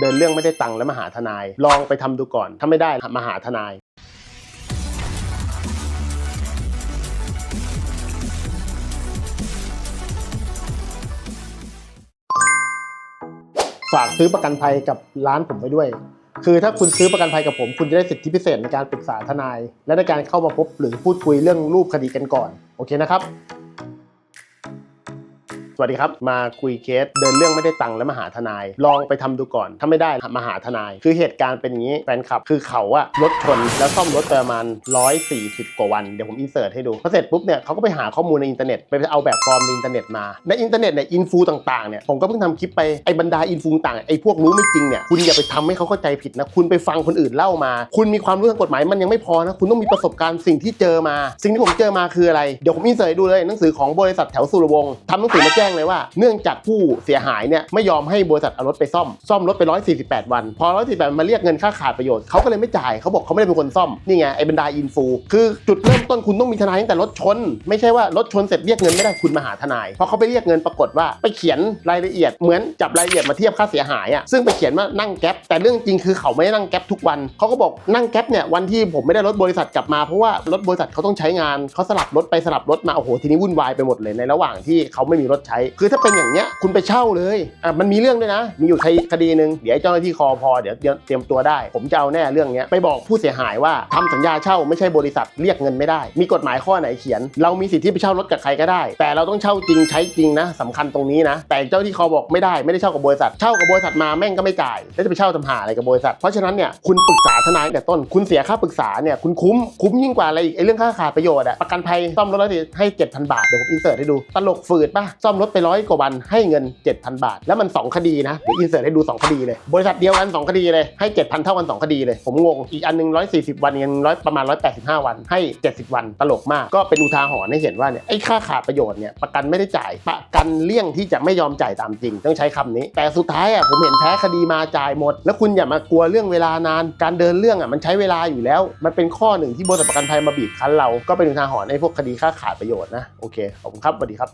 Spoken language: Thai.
เดินเรื่องไม่ได้ตังค์แล้วมาหาทนาย ลองไปทำดูก่อน ถ้าไม่ได้มาหาทนายฝากซื้อประกันภัยกับร้านผมไว้ด้วย คือถ้าคุณซื้อประกันภัยกับผม คุณจะได้สิทธิพิเศษในการปรึกษาทนาย และในการเข้ามาพบหรือพูดคุยเรื่องรูปคดีกันก่อน โอเคนะครับ วัสดีครับ มาคุยเคสเดินเรื่องไม่ได้ตังค์แล้วมาหาทนาย ลองไปทำดูก่อน ถ้าไม่ได้มาหาทนาย คือเหตุการณ์เป็นอย่างนี้แฟนคลับ คือเขาอะรถชนแล้วซ่อมรถประมาณ 140 กว่าวัน เดี๋ยวผมอินเสิร์ตให้ดูพอเสร็จปุ๊บเนี่ยเขาก็ไปหาข้อมูลในอินเทอร์เน็ตไปเอาแบบฟอร์มในอินเทอร์เน็ตมาในอินเทอร์เน็ตเนี่ยอินฟูต่างๆเนี่ยผมก็เพิ่งทำคลิปไปไอ้บรรดาอินฟูต่างไอ้พวกรู้ไม่จริงเนี่ยคุณอย่าไปทำให้เขาเข้าใจผิดนะคุณไปฟังคนอื่นเล่ามา คุณมีความรู้ทางกฎหมายมันยังไม่พอนะคุณต้องมีประสบการณ์สิ่งที่เจอมา สิ่งที่ผมเจอมาคืออะไรเดี๋ยวผมอินเสิร์ตให้ดูเลยหนังสือของบริษัทแถวสุรวงศ์ทำหนังสือมาแจ้งเลยว่า เนื่องจากผู้เสียหายเนี่ยไม่ยอมให้บริษัทเอารถไปซ่อม ซ่อมรถไป 148 วัน พอ 148 มาเรียกเงินค่าขาดประโยชน์เขาก็เลยไม่จ่ายเขาบอกเขาไม่ได้เป็นคนซ่อม นี่ไงไอ้บรรดาอินฟูคือจุดเริ่มต้นคุณต้องมีทนายตั้งแต่รถชน ไม่ใช่ว่ารถชนเสร็จเรียกเงินไม่ได้คุณมาหาทนายพราะเขาไปเรียกเงินปรากฏว่าไปเขียนรายละเอียดเหมือนจับรายละเอียดมาเทียบค่าเสียหายอะซึ่งไปเขียนว่านั่งแก๊ปแต่เรื่องจริงคือเขาไม่ได้นั่งแก๊ปทุกวันเขาก็บอกนั่งแก๊ปเนี่ยวันที่ผมไม่ได้รถบริษัทกลับมาเพราะว่ารถบริษัทเขาต้องใช้งานเขาสลับรถไปสลับรถมาโอ้โหทีนี้วุ่นวายไปหมดเลยในระหว่างที่เขาไม่มีรถใช้คือถ้าเป็นอย่างเนี้ยคุณไปเช่าเลยอะมันมีเรื่องด้วยนะ มีอยู่คดีหนึ่งเดี๋ยวเจ้าหน้าที่คอพอเดี๋ยวเดี๋ยวเตรียมตัวได้ ผมจะเอาแน่เรื่องเนี้ยไปบอกผู้เสียหายว่าทำสัญญาเช่าไม่ใช่บริษัทเรียกเงินไม่ได้ มีกฎหมายข้อไหนเขียน เรามีสิทธิไปเช่ารถกับใครก็ได้ แต่เราต้องเช่าจริงใช้จริงนะสำคัญตรงนี้นะ แต่เจ้าที่คอบอกไม่ได้ไม่ได้เช่ากับบริษัทเช่ากับบริษัทมาแม่งก็ไม่จ่ายแล้วจะไปเช่าทำหาอะไรกับบริษัท เพราะฉะนั้นเนี่ยคุณปรึกษาทนายตั้งแต่ต้น คุณเสียค่าปรึกษาเนี่ยคุณคุ้มคุ้มยิ่งกว่าอะไรอีกไอ้เรื่องค่าขาดประโยชน์อะประกันภัยซ่อมรถแล้วสิให้7,000บาทเดี๋ยวผมอินเสิร์ตให้ดูตลกฝืดป่ะซ่อมรถไปร้อยกว่าวันให้เงิน 7,000 บาท แล้วมัน 2 คดีนะเดี๋ยวอินเสิร์ตให้ดู 2 คดีเลย บริษัทเดียวกัน 2 คดีเลยให้ 7,000 เท่ากัน 2 คดีเลย ผมงง อีกอันหนึง 140 วันอีกอันร้อยประมาณ 185 วัน ให้ 70 วันตลกมากก็เป็นอุทาหรณ์ให้เห็นว่าเนี่ยไอ้ค่าขาดประโยชน์เนี่ยประกันไม่ได้จ่ายประกันเลี่ยงที่จะไม่ยอมจ่ายตามจริง ต้องใช้คำนี้ แต่สุดท้ายอะผมเห็นแพ้คดีมาจ่ายหมด แล้วคุณอย่ามากลัวเรื่องเวลานาน การเดินเรื่องอะมันใช้เวลาอยู่แล้ว มันเป็นข้อหนึ่งที่บริษัทประกันภัยมาบีบคั้นเราก็เป็นอุทาหรณ์ในพวกคดีค่าขาดประโยชน์นะโอเคขอบคุณครับสวัสดีครับ